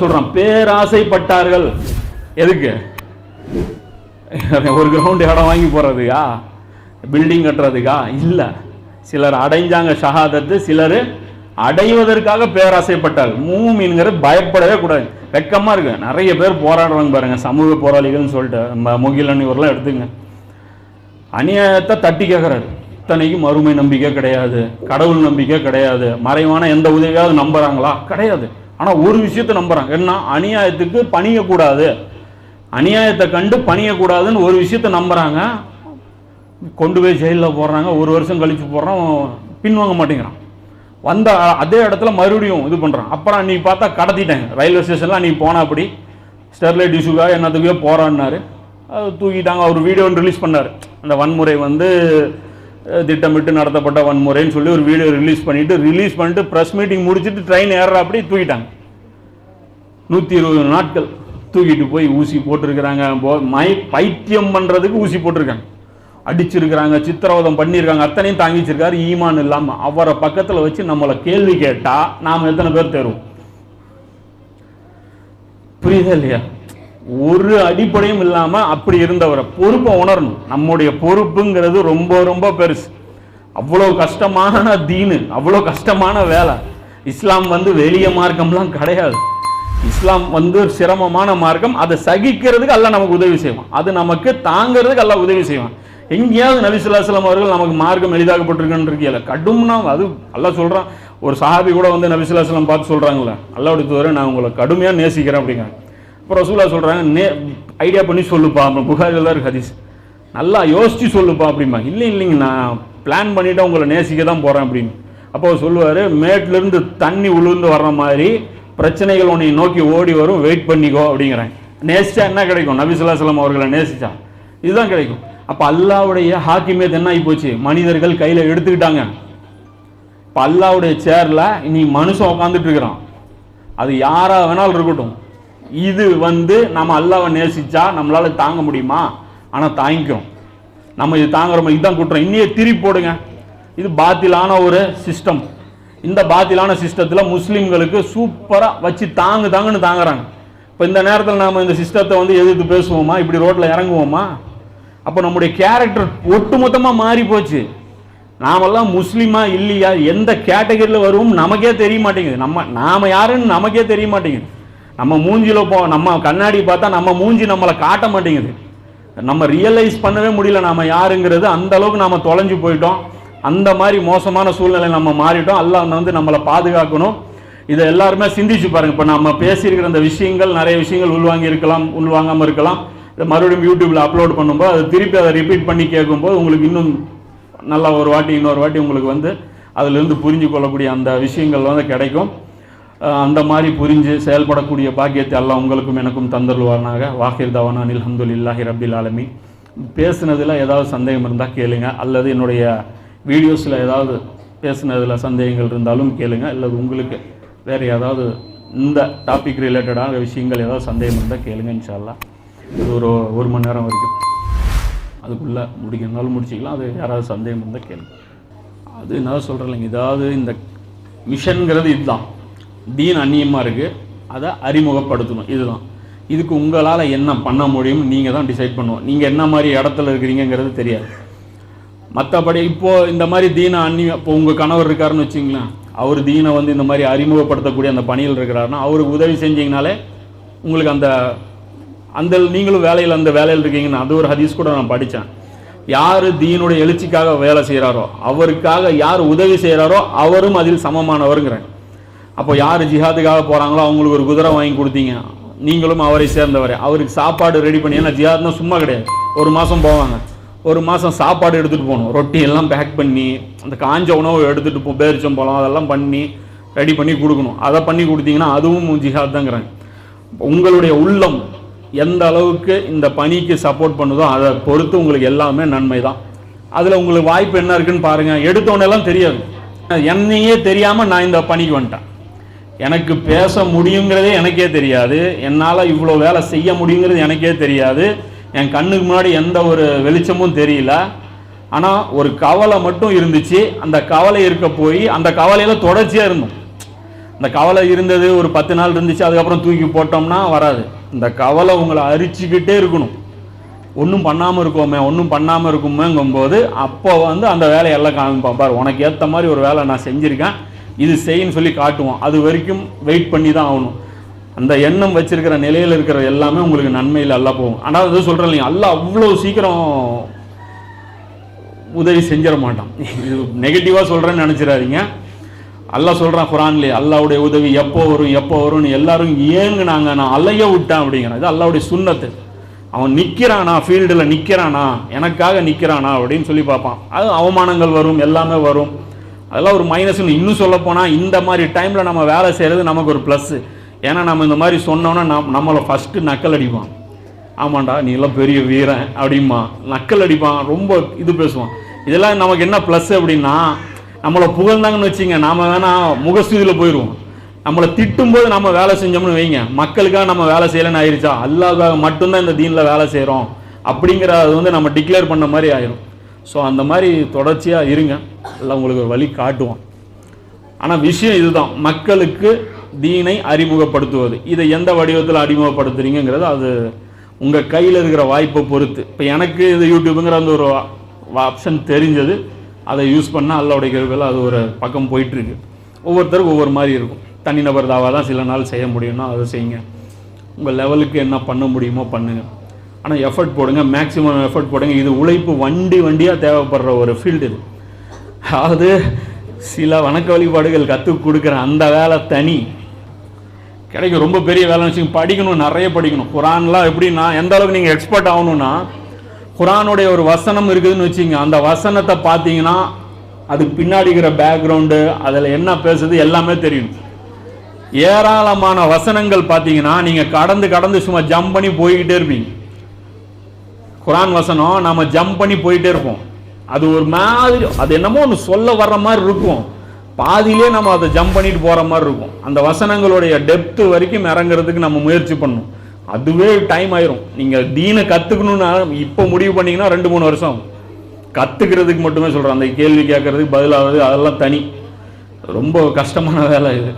சொல்றான். பேராசைப்பட்டார்கள். எதுக்கு? ஒரு கிரவுண்ட் இடம் வாங்கி போறதுக்கா? பில்டிங் கட்டுறதுக்கா? இல்ல. சிலர் அடைஞ்சாங்க ஷஹாதத்து சிலர் அடைவதற்காக பேராசைப்பட்டார் மூமின்ங்கிறது பயப்படவே கூடாது. வெக்கமா இருக்கு. நிறைய பேர் போராடுறாங்க பாருங்க. சமூக போராளிகள்னு சொல்லிட்டு நம்ம முகிலன் இவரெல்லாம் எடுத்துங்க. அநியாயத்தை தட்டி கேட்குறாரு இத்தனைக்கும் மறுமை நம்பிக்கை கிடையாது. கடவுள் நம்பிக்கை கிடையாது. மறைவான எந்த உதவியாவது நம்புறாங்களா? கிடையாது. ஆனால் ஒரு விஷயத்தை நம்புகிறாங்க என்ன அநியாயத்துக்கு பணியக்கூடாது. அநியாயத்தை கண்டு பணியக்கூடாதுன்னு ஒரு விஷயத்தை நம்புகிறாங்க கொண்டு போய் ஜெயிலில் போடுறாங்க. ஒரு வருஷம் கழித்து போடுறோம் பின்வாங்க மாட்டேங்கிறான். வந்த அதே இடத்துல மறுபடியும் இது பண்ணுறான் அப்புறம் அன்றைக்கி பார்த்தா கடத்திட்டாங்க. ரயில்வே ஸ்டேஷனில் அன்றைக்கி போனா அப்படி. ஸ்டெர்லைட் இஷ்யூக்காக என்னத்துக்கோ போகிறான்னாரு அது தூக்கிட்டாங்க. அவர் வீடியோ ரிலீஸ் பண்ணார். அந்த வன்முறை வந்து திட்டமிட்டு நடத்தப்பட்ட வன்முறைன்னு சொல்லி ஒரு வீடியோ ரிலீஸ் பண்ணிட்டு ரிலீஸ் பண்ணிட்டு ப்ரெஸ் மீட்டிங் முடிச்சுட்டு ட்ரெயின் ஏறுற அப்படி தூக்கிட்டாங்க. நூற்றி இருபது நாட்கள் தூக்கிட்டு போய் ஊசி போட்டிருக்கிறாங்க. போ- மை பைத்தியம் பண்ணுறதுக்கு ஊசி போட்டிருக்காங்க. அடிச்சிருக்கிறாங்க சித்திரவதம் பண்ணியிருக்காங்க அத்தனையும் தாங்கிச்சிருக்காரு ஈமான் இல்லாமல் அவரை பக்கத்தில் வச்சு நம்மளை கேள்வி கேட்டால் நாம் எத்தனை பேர் தருவோம்? புரியுதா இல்லையா? ஒரு அடிப்படையும் இல்லாம அப்படி இருந்தவரை பொறுப்பை உணரணும். நம்முடைய பொறுப்புங்கிறது ரொம்ப ரொம்ப பெருசு. அவ்வளோ கஷ்டமான தீனு அவ்வளோ கஷ்டமான வேலை. இஸ்லாம் வந்து வெளிய மார்க்கம்லாம் கிடையாது. இஸ்லாம் வந்து ஒரு சிரமமான மார்க்கம். அதை சகிக்கிறதுக்கு அல்ல நமக்கு உதவி செய்வான். அது நமக்கு தாங்கிறதுக்கு அல்ல உதவி செய்வான். எங்கேயாவது நபிசுல்லாஸ்லாம் அவர்கள் நமக்கு மார்க்கம் எளிதாகப்பட்டிருக்குன்னு இருக்கீங்களா கடும்னா அது அல்ல சொல்கிறான் ஒரு சஹாபி கூட வந்து நபிசுல்லாஸ்லாம் பார்த்து சொல்கிறாங்களே அல்லாவுடைய தூதரே நான் உங்களை கடுமையாக நேசிக்கிறேன் அப்படிங்கிறாங்க. அப்புறம் ரசூலா சொல்கிறாங்க நே ஐடியா பண்ணி சொல்லுப்பா. அப்புறம் புகாரில் தான் இருக்கு ஹதீஸ். நல்லா யோசித்து சொல்லுப்பா அப்படிம்பா இல்லை இல்லைங்க நான் பிளான் பண்ணிவிட்டு உங்களை நேசிக்க தான் போகிறேன் அப்படின்னு. அப்போ சொல்லுவார் மேட்லேருந்து தண்ணி உளுந்து வர்ற மாதிரி பிரச்சனைகள் உன்னை நோக்கி ஓடி வரும் வெயிட் பண்ணிக்கோ அப்படிங்கிறேன். நேசிச்சா என்ன கிடைக்கும்? நபிசுல்லாசலம் அவர்களை நேசிச்சா? இதுதான் கிடைக்கும். அப்போ அல்லாவுடைய ஹாக்கிமேத் என்ன ஆகி போச்சு மனிதர்கள் கையில் எடுத்துக்கிட்டாங்க. இப்போ அல்லாவுடைய சேரில் இனி மனுஷன் உட்காந்துட்டு இருக்கிறான். அது யாராக வேணாலும் இருக்கட்டும். இது வந்து நம்ம அல்லாவை நேசிச்சா நம்மளால தாங்க முடியுமா? ஆனால் தாங்கிக்கிறோம். நம்ம இது தாங்குறோம் இதுதான் குற்றம். இன்னையே திருப்பி போடுங்க. இது பாத்திலான ஒரு சிஸ்டம் இந்த பாத்திலான சிஸ்டத்தில் முஸ்லீம்களுக்கு சூப்பராக வச்சு தாங்கு தாங்குன்னு தாங்குறாங்க. இப்போ இந்த நேரத்தில் நாம் இந்த சிஸ்டத்தை வந்து எதிர்த்து பேசுவோமா? இப்படி ரோட்டில் இறங்குவோமா? அப்போ நம்முடைய கேரக்டர் ஒட்டுமொத்தமாக மாறி போச்சு. நாமெல்லாம் முஸ்லீமா இல்லையா? எந்த கேட்டகரியில் வருவோம் நமக்கே தெரிய மாட்டேங்குது. நம்ம நாம யாருன்னு நமக்கே தெரிய மாட்டேங்குது. நம்ம மூஞ்சியில் போ நம்ம கண்ணாடி பார்த்தா நம்ம மூஞ்சி நம்மளை காட்ட மாட்டேங்குது. நம்ம ரியலைஸ் பண்ணவே முடியல நாம் யாருங்கிறது. அந்த அளவுக்கு நாம் தொலைஞ்சு போயிட்டோம். அந்த மாதிரி மோசமான சூழ்நிலை நம்ம மாறிட்டோம். அல்லாஹ் வந்து நம்மளை பாதுகாக்கணும். இதை எல்லாருமே சிந்திச்சு பாருங்க. இப்போ நம்ம பேசியிருக்கிற அந்த விஷயங்கள் நிறைய விஷயங்கள் உள்வாங்கி இருக்கலாம் உள்வாங்காமல் இருக்கலாம். இதை மறுபடியும் யூடியூப்பில் அப்லோட் பண்ணும்போது அதை திருப்பி அதை ரிப்பீட் பண்ணி கேட்கும்போது உங்களுக்கு இன்னும் நல்லா ஒரு வாட்டி இன்னொரு வாட்டி உங்களுக்கு வந்து அதிலிருந்து புரிஞ்சு கொள்ளக்கூடிய அந்த விஷயங்கள் வந்து கிடைக்கும். அந்த மாதிரி புரிஞ்சு செயல்படக்கூடிய பாக்கியத்தை எல்லாம் உங்களுக்கும் எனக்கும் தந்தருவானாக வாஹிர் தவானா இல்லாஹி ரபில் ஆலமி பேசுனதில் ஏதாவது சந்தேகம் இருந்தால் கேளுங்க. அல்லது என்னுடைய வீடியோஸில் ஏதாவது பேசுனதில் சந்தேகங்கள் இருந்தாலும் கேளுங்கள் அல்லது உங்களுக்கு வேறு ஏதாவது இந்த டாபிக் ரிலேட்டடான விஷயங்கள் ஏதாவது சந்தேகம் இருந்தால் கேளுங்க இன்ஷால்லா இது ஒரு ஒரு மணி நேரம் வரைக்கும். அதுக்குள்ளே முடிக்கிறனாலும் முடிச்சிக்கலாம். அது யாராவது சந்தேகம் இருந்தால் கேளுங்க. அது என்ன சொல்கிறேன் ஏதாவது இந்த மிஷன்கிறது இதுதான். தீன் அந்நியமாக இருக்குது அதை அறிமுகப்படுத்தணும். இதுதான். இதுக்கு உங்களால் என்ன பண்ண முடியும் நீங்கள் தான் டிசைட் பண்ணுவோம். நீங்கள் என்ன மாதிரி இடத்துல இருக்கிறீங்கங்கிறது தெரியாது. மற்றபடி இப்போது இந்த மாதிரி தீனை அன்னி இப்போ உங்கள் கணவர் இருக்காருன்னு வச்சிங்களேன் அவர் தீனை வந்து இந்த மாதிரி அறிமுகப்படுத்தக்கூடிய அந்த பணியில் இருக்கிறாருன்னா அவருக்கு உதவி செஞ்சீங்கனாலே உங்களுக்கு அந்த அந்த நீங்களும் வேலையில் அந்த வேலையில் இருக்கீங்கன்னு அது ஒரு ஹதீஸ் கூட நான் படித்தேன். யார் தீனுடைய எழுச்சிக்காக வேலை செய்கிறாரோ அவருக்காக யார் உதவி செய்கிறாரோ அவரும் அதில் சமமானவருங்கிறேன். அப்போ யார் ஜிஹாதுக்காக போகிறாங்களோ அவங்களுக்கு ஒரு குதிரை வாங்கி கொடுத்தீங்க நீங்களும் அவரை சேர்ந்தவரே. அவருக்கு சாப்பாடு ரெடி பண்ணி ஏன்னா ஜிஹாத்னா சும்மா கிடையாது. ஒரு மாதம் போவாங்க. ஒரு மாதம் சாப்பாடு எடுத்துகிட்டு போகணும். ரொட்டி எல்லாம் பேக் பண்ணி அந்த காஞ்ச உணவு எடுத்துகிட்டு போ பேரிச்சம்பழம் அதெல்லாம் பண்ணி ரெடி பண்ணி கொடுக்கணும். அதை பண்ணி கொடுத்தீங்கன்னா அதுவும் ஜிஹாத் தாங்கிறாங்க. உங்களுடைய உள்ளம் எந்த அளவுக்கு இந்த பணிக்கு சப்போர்ட் பண்ணுதோ அதை பொறுத்து உங்களுக்கு எல்லாமே நன்மை தான். அதில் உங்களுக்கு வாய்ப்பு என்ன இருக்குன்னு பாருங்கள் எடுத்தோன்னெல்லாம் தெரியாது. என்னையே தெரியாமல் நான் இந்த பணிக்கு வந்துட்டேன். எனக்கு பேச முடியுங்கிறதே எனக்கே தெரியாது. என்னால் இவ்வளோ வேலை செய்ய முடியுங்கிறது எனக்கே தெரியாது. என் கண்ணுக்கு முன்னாடி எந்த ஒரு வெளிச்சமும் தெரியல. ஆனால் ஒரு கவலை மட்டும் இருந்துச்சு. அந்த கவலை இருக்க போய் அந்த கவலையில் தொடர்ச்சியாக இருந்தோம். இந்த கவலை இருந்தது ஒரு பத்து நாள் இருந்துச்சு அதுக்கப்புறம் தூக்கி போட்டோம்னா வராது. இந்த கவலை உங்களை அரிச்சுக்கிட்டே இருக்கணும். ஒன்றும் பண்ணாமல் இருக்கோமே ஒன்றும் பண்ணாமல் இருக்குமேங்கும்போது அப்போ வந்து அந்த வேலையெல்லாம் காமிப்பான். பாரு உனக்கு ஏற்ற மாதிரி ஒரு வேலை நான் செஞ்சுருக்கேன். இது செய்யுன்னு சொல்லி காட்டுவோம் அது வரைக்கும் வெயிட் பண்ணி தான் ஆகணும். அந்த எண்ணம் வச்சிருக்கிற நிலையில் இருக்கிற எல்லாமே உங்களுக்கு நன்மையில் எல்லாம் போகும். ஆனால் அது சொல்கிறேன் இல்லைங்க அல்ல அவ்வளோ சீக்கிரம் உதவி செஞ்சிட மாட்டான். இது நெகட்டிவாக சொல்கிறேன்னு நினச்சிடாதீங்க. அல்லா சொல்கிறான் குரான்லே அல்லாவுடைய உதவி எப்போ வரும் எப்போ வரும்னு எல்லாரும் ஏங்குனாங்க. நான் அலைய விட்டேன் அப்படிங்கிறான். இது அல்லாவுடைய சுண்ணத்து. அவன் நிற்கிறானா ஃபீல்டில் நிற்கிறானா எனக்காக நிற்கிறானா அப்படின்னு சொல்லி பார்ப்பான். அது அவமானங்கள் வரும் எல்லாமே வரும். அதெல்லாம் ஒரு மைனஸ் இன்னும் சொல்லப்போனால் இந்த மாதிரி டைமில் நம்ம வேலை செய்கிறது நமக்கு ஒரு ப்ளஸ்ஸு ஏன்னா நம்ம இந்த மாதிரி சொன்னோன்னா நம் நம்மளை ஃபஸ்ட்டு நக்கல் அடிப்பான். ஆமாண்டா நீ எல்லாம் பெரிய வீரன் அப்படிமா நக்கல் அடிப்பான் ரொம்ப இது பேசுவான். இதெல்லாம் நமக்கு என்ன ப்ளஸ் அப்படின்னா நம்மளை புகழ்ந்தாங்கன்னு வச்சுங்க நாம் வேணால் முகஸ்துதியில் போயிடுவோம் நம்மளை திட்டும்போது நம்ம வேலை செஞ்சோம்னு வைங்க. மக்களுக்காக நம்ம வேலை செய்யலைன்னு ஆயிடுச்சா அல்லாவுக்காக மட்டும்தான் இந்த தீனில் வேலை செய்கிறோம் அப்படிங்கிற அது வந்து நம்ம டிக்ளேர் பண்ண மாதிரி ஆயிரும். ஸோ அந்த மாதிரி தொடர்ச்சியாக இருங்க. எல்லாம் உங்களுக்கு ஒரு வழி காட்டுவோம். ஆனால் விஷயம் இதுதான். மக்களுக்கு தீனை அறிமுகப்படுத்துவது. இதை எந்த வடிவத்தில் அறிமுகப்படுத்துறீங்கிறது அது உங்கள் கையில் இருக்கிற வாய்ப்பை பொறுத்து. இப்போ எனக்கு இது யூடியூப்புங்கிற அந்த ஒரு ஆப்ஷன் தெரிஞ்சது. அதை யூஸ் பண்ணால் அல்லாவுடைய கிருபையில் அது ஒரு பக்கம் போயிட்டுருக்கு. ஒவ்வொருத்தருக்கும் ஒவ்வொரு மாதிரி இருக்கும். தனிநபர் தாவா தான் சில நாள் செய்ய முடியும்னா அதை செய்யுங்க. உங்கள் லெவலுக்கு என்ன பண்ண முடியுமோ பண்ணுங்கள் ஆனால் எஃபர்ட் போடுங்க. மேக்ஸிமம் எஃபர்ட் போடுங்க. இது உழைப்பு வண்டி வண்டியாக தேவைப்படுற ஒரு ஃபீல்டு இது. அதாவது சில வணக்க வழிபாடுகள் கற்றுக் கொடுக்குற அந்த வேலை தனி. கிடைக்கும். ரொம்ப பெரிய வேலைன்னு வச்சுக்கோங்க படிக்கணும் நிறைய படிக்கணும். குரான்லாம் எப்படின்னா எந்த அளவுக்கு நீங்கள் எக்ஸ்பர்ட் ஆகணும்னா குரானுடைய ஒரு வசனம் இருக்குதுன்னு வச்சுங்க அந்த வசனத்தை பார்த்தீங்கன்னா அதுக்கு பின்னாடி இருக்கிற பேக்ரவுண்டு அதில் என்ன பேசுது எல்லாமே தெரியும். ஏராளமான வசனங்கள் பார்த்தீங்கன்னா நீங்கள் கடந்து கடந்து சும்மா ஜம்ப் பண்ணி போய்கிட்டே இருப்பீங்க. குரான் வசனம் நம்ம ஜம்ப் பண்ணி போயிட்டே இருப்போம். அது ஒரு மாதிரி அது என்னமோ ஒன்று சொல்ல வர்ற மாதிரி இருக்கும். பாதியிலே நம்ம அதை ஜம்ப் பண்ணிட்டு போற மாதிரி இருக்கும். அந்த வசனங்களுடைய டெப்த் வரைக்கும் இறங்குறதுக்கு நம்ம முயற்சி பண்ணணும். அதுவே டைம் ஆயிரும். நீங்க தீனை கத்துக்கணும்னா இப்போ முடிவு பண்ணீங்கன்னா ரெண்டு மூணு வருஷம் ஆகும். கத்துக்கிறதுக்கு மட்டுமே சொல்றேன். அந்த கேள்வி கேட்கறதுக்கு பதிலாவது அதெல்லாம் தனி. ரொம்ப கஷ்டமான வேலை இது.